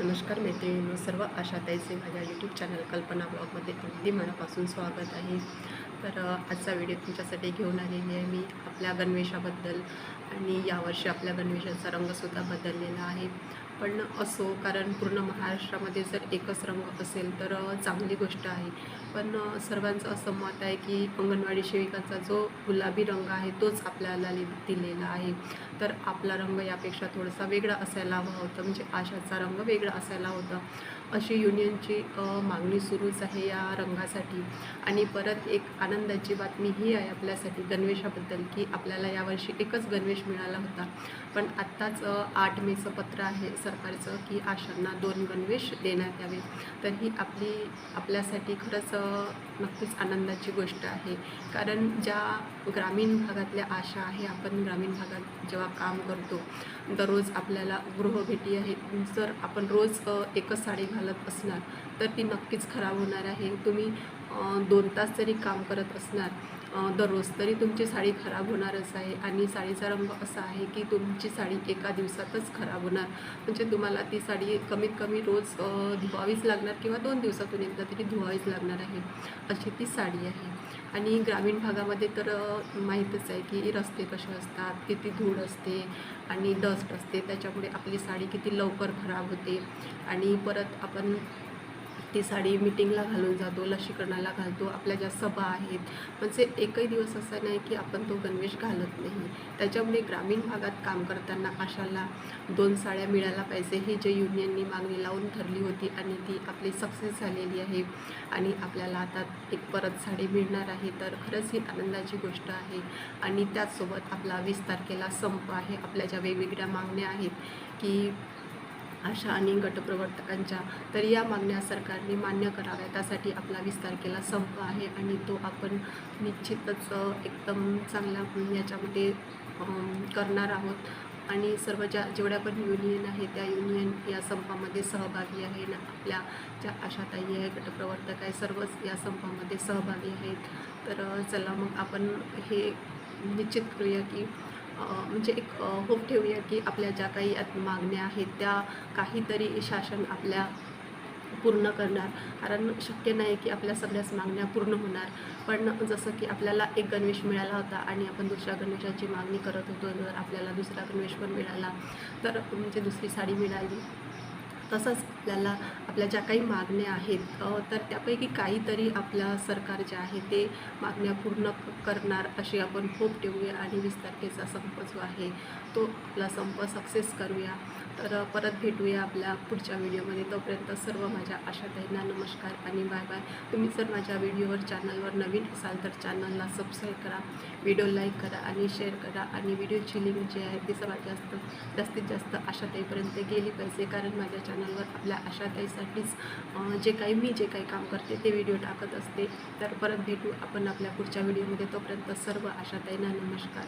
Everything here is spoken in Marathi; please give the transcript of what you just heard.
नमस्कार मैत्रिणींनो सर्व आशाताईचे माझ्या यूट्यूब चॅनल कल्पना ब्लॉगमध्ये अगदी मनापासून स्वागत आहे. तर आजचा व्हिडिओ तुमच्यासाठी घेऊन आलेली आहे मी आपल्या गणवेशाबद्दल आणि यावर्षी आपल्या गणवेशाचा रंगसुद्धा बदललेला आहे. पण असो कारण पूर्ण महाराष्ट्रामध्ये जर एकच रंग असेल तर चांगली गोष्ट आहे. पण सर्वांचं असं मत आहे की अंगणवाडी सेविकाचा जो गुलाबी रंग आहे तोच आपल्याला लि- दिलेला आहे. तर आपला रंग यापेक्षा थोडासा वेगळा असायला हवा होता. म्हणजे आशाचा रंग वेगळा असायला होता. अशी युनियनची मागणी सुरूच आहे या रंगासाठी. आणि परत एक आनंदाची बातमी ही आहे आपल्यासाठी गणवेशाबद्दल की आपल्याला यावर्षी एकच गणवेश मिळाला होता. पण आत्ताच आठ मेचं पत्र आहे सरकारचं की आशांना दोन गणवेश देण्यात यावे तर ही आपली आपल्यासाठी खरंच नक्कीच आनंदाची गोष्ट आहे. कारण ज्या ग्रामीण भागातल्या आशा आहे आपण ग्रामीण भागात जेव्हा काम करतो दररोज आपल्याला गृहभेटी आहे जर आपण रोज एकच साडी घालत असणार तर ती नक्कीच खराब होणार आहे. तुम्ही दोन तास जरी काम करत असणार दररोज तरी तुमची साडी खराब होणारच आहे आणि साडीचा रंग असा आहे की तुमची साडी एका दिवसातच खराब होणार. म्हणजे तुम्हाला ती साडी कमीत कमी रोज धुवावीच लागणार किंवा दोन दिवसातून एकदा तरी धुवावीच लागणार आहे. अशी ती साडी आहे. आणि ग्रामीण भागामध्ये तर माहीतच आहे की रस्ते कसे असतात किती धूळ असते आणि डस्ट असते. त्याच्यामुळे आपली साडी किती लवकर खराब होते. आणि परत आपण ती साडी मिटिंगला घालून जातो लसीकरणाला घालतो आपल्या ज्या सभा आहेत. म्हणजे एकही दिवस असा नाही की आपण तो गणवेश घालत नाही. त्याच्यामुळे ग्रामीण भागात काम करताना आशाला दोन साड्या मिळायला पाहिजे. ही जे युनियननी मागणी लावून ठरली होती आणि ती आपली सक्सेस झालेली आहे आणि आपल्याला आता एक परत साडी मिळणार आहे तर खरंच ही आनंदाची गोष्ट आहे. आणि त्याचसोबत आपला वीस तारखेला संप आहे. आपल्या ज्या वेगवेगळ्या मागण्या आहेत की आशा आणि गटप्रवर्तकांच्या तर या मागण्या सरकारने मान्य कराव्या त्यासाठी आपला वीस तारखेला संप आहे आणि तो आपण निश्चितच एकदम चांगल्या याच्यामध्ये करणार आहोत. आणि सर्व ज्या जेवढ्या पण युनियन आहे त्या युनियन या संपामध्ये सहभागी आहे ना आपल्या ज्या आशाताई आहे गटप्रवर्तक आहे सर्वच या संपामध्ये सहभागी आहेत. तर चला मग आपण हे निश्चित करूया की म्हणजे एक होप ठेवूया की आपल्या ज्या काही मागण्या आहेत त्या काहीतरी शासन आपल्या पूर्ण करणार. कारण शक्य नाही की आपल्या सगळ्याच मागण्या पूर्ण होणार. पण जसं की आपल्याला एक गणवेश मिळाला होता आणि आपण दुसऱ्या गणवेशाची मागणी करत होतो जर आपल्याला दुसरा गणवेश पण मिळाला तर म्हणजे दुसरी साडी मिळाली. तसंच आपल्याला आपल्या ज्या काही मागण्या आहेत तर त्यापैकी काहीतरी आपल्या सरकार जे आहे ते मागण्या पूर्ण करणार अशी आपण होप ठेवूया आणि वीस तारखेचा संप जो आहे तो आपला संप सक्सेस करूया. तर परत भेटूया आपल्या पुढच्या व्हिडिओमध्ये. तोपर्यंत सर्व माझ्या आशाताईंना नमस्कार आणि बाय बाय. तुम्ही जर माझ्या व्हिडिओवर चॅनलवर नवीन असाल तर चॅनलला सबस्क्राईब करा व्हिडिओ लाईक करा आणि शेअर करा आणि व्हिडिओची लिंक जी आहे ती सर्वात जास्त जास्तीत जास्त आशाताईपर्यंत गेली पाहिजे. कारण माझ्या चॅनलवर आपल्या आशाताईसाठीच जे काही मी जे काही काम करते ते व्हिडिओ टाकत असते. तर परत भेटू आपण आपल्या पुढच्या व्हिडिओमध्ये तोपर्यंत सर्व आशाताईंना नमस्कार.